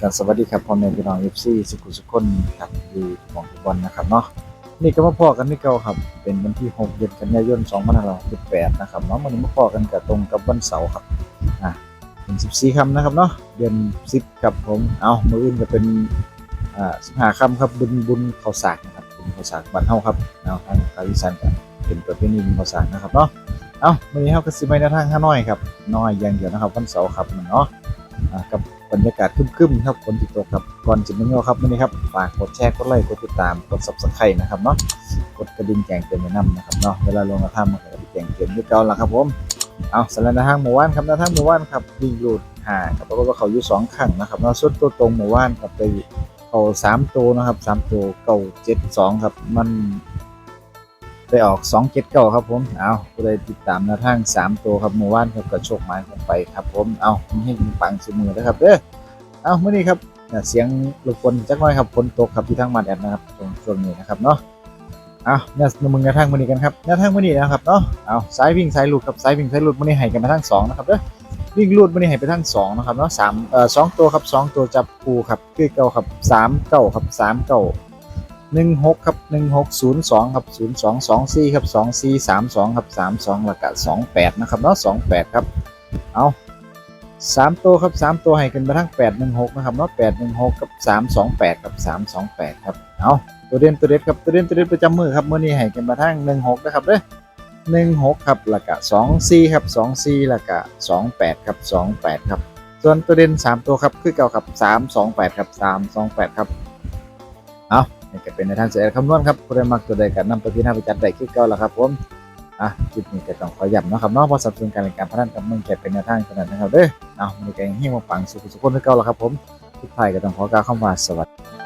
กันสวัสดีครับพ่อแม่พี่น้องเอฟซีสุขุสุขคนครับอยู่ของทุกวันนะครับเนาะนี่ก็มาพ่อกันที่เก่าครับ เป็นวันที่6เดือนกันยายน2568นะครับเนาะวันนี้มาพ่อกันกับตรงกับวันเสาร์ครับอะเป็น14คำนะครับเนาะเดือน10ครับผมเอามืออื่นก็เป็นอ่า15ค่ำครับบุญบุญข้าวสากนะครับบุญข้าวสากบ้านเฮาครับเอาทางภาคอีสานก็เป็นประเพณีบุญข้าวสากนะครับเนาะเอามื้อนี้เฮาก็สิไปในทางฮานอยครับน้อยอย่างเดียวนะครับวันเสาร์ครับเนาะอ่ากับ บรรยากาศครึมๆครับฝนติดตกครับก่อนจะไปเที่ยครับวันนี้ครับฝากกดแชร์กดไลค์กดติดตามกด subscribe นะครับเนาะกดกระดิ่งแจ้งเตือนแนะนำนะครับเนาะเวลาลงกระทำมันก็จะแจ้งเตือนที่เก่าล้วครับผมเอาสำหรับในทางหมู่บ้านครับในทางหมู่บ้านครับวิ่งรูดหาครับปรากฏว่าเขาอยู่สองครั้งนะครับเนาะส่วนตัวตรงหมู่บ้านครับไปเขาสามตัวนะครับสามตัวเก่าเจ็ดสองครับมัน ไปออกสองเจ็ดเก้าครับผมเอาก็เลยติดตามแนวทางสามตัวครับหมู่บ้านครับก็โชคหมายกันไปครับผมเอาให้ปังสมือนะครับเด้อเอาเมื่อนี้ครับเนี่ยเสียงรบกวนจักหน่อยครับฝนตกครับที่ทางบ้าแอดนะครับช่วงช่วงนี้นะครับเนาะเอาเนี่ยมึงกระทั่งมื่อนี้กันครับแนวทางมื่อนี้นะครับเนาะเอาสายวิ่งสายหลุดครับสายวิ่งสายหลุดมื่อนี้ให้กันมาทั้งสองนะครับเด้อวิ่งหลุดมื่อนี้ให้ไปทั้งสองนะครับเนาะสามเอ่อสองตัวครับสองตัวจับคู่ครับคือเก้าครับสามเก้าครับสามเก้า หนึ่งหกครับหนึ่งหกศูนย์สองครับศูนย์สองสองซีครับสองสี่สามสองครับสามสองแล้วก็สองแปดนะครับเนาะสองแปดครับ เอาสามตัวครับสามตัวให้กันมาทั้งแปดหนึ่งหกนะครับเนาะแปดหนึ่งหกกับสามสองแปดกับสามสองแปดครับ เอาตัวเด่นตัวเด็ดครับ ตัวเด่นตัวเด็ดประจำมือครับเมื่อนี้ให้กันมาทั้งหนึ่งหกนะครับเด้อหนึ่งหกครับแล้วก็สองซีครับสองสี่แล้วก็สองแปดครับสองแปดครับ ส่วนตัวเด่นสามตัวครับ คือเก่าครับสามสองแปดครับสามสองแปดครับ เอา นี่ก็เป็นในทางเสียคำนวณครับผู้ใดมักตัวใดกันนำไปพิจารณาไปจัดได้คิดเก่าแล้วครับผมอะคลิปนี้ก็ต้องขอย้ำนะครับเนาะพราะสนับสนุนการเล่นการพนันกับเมืองแก่เป็นในทางขนาดนะครับเด้อเอามีการให้มาฟังสุขสุขคนที่เก่าแล้วครับผมทุกท่ายก็ต้องขอกล่าวคำว่าสวัสดี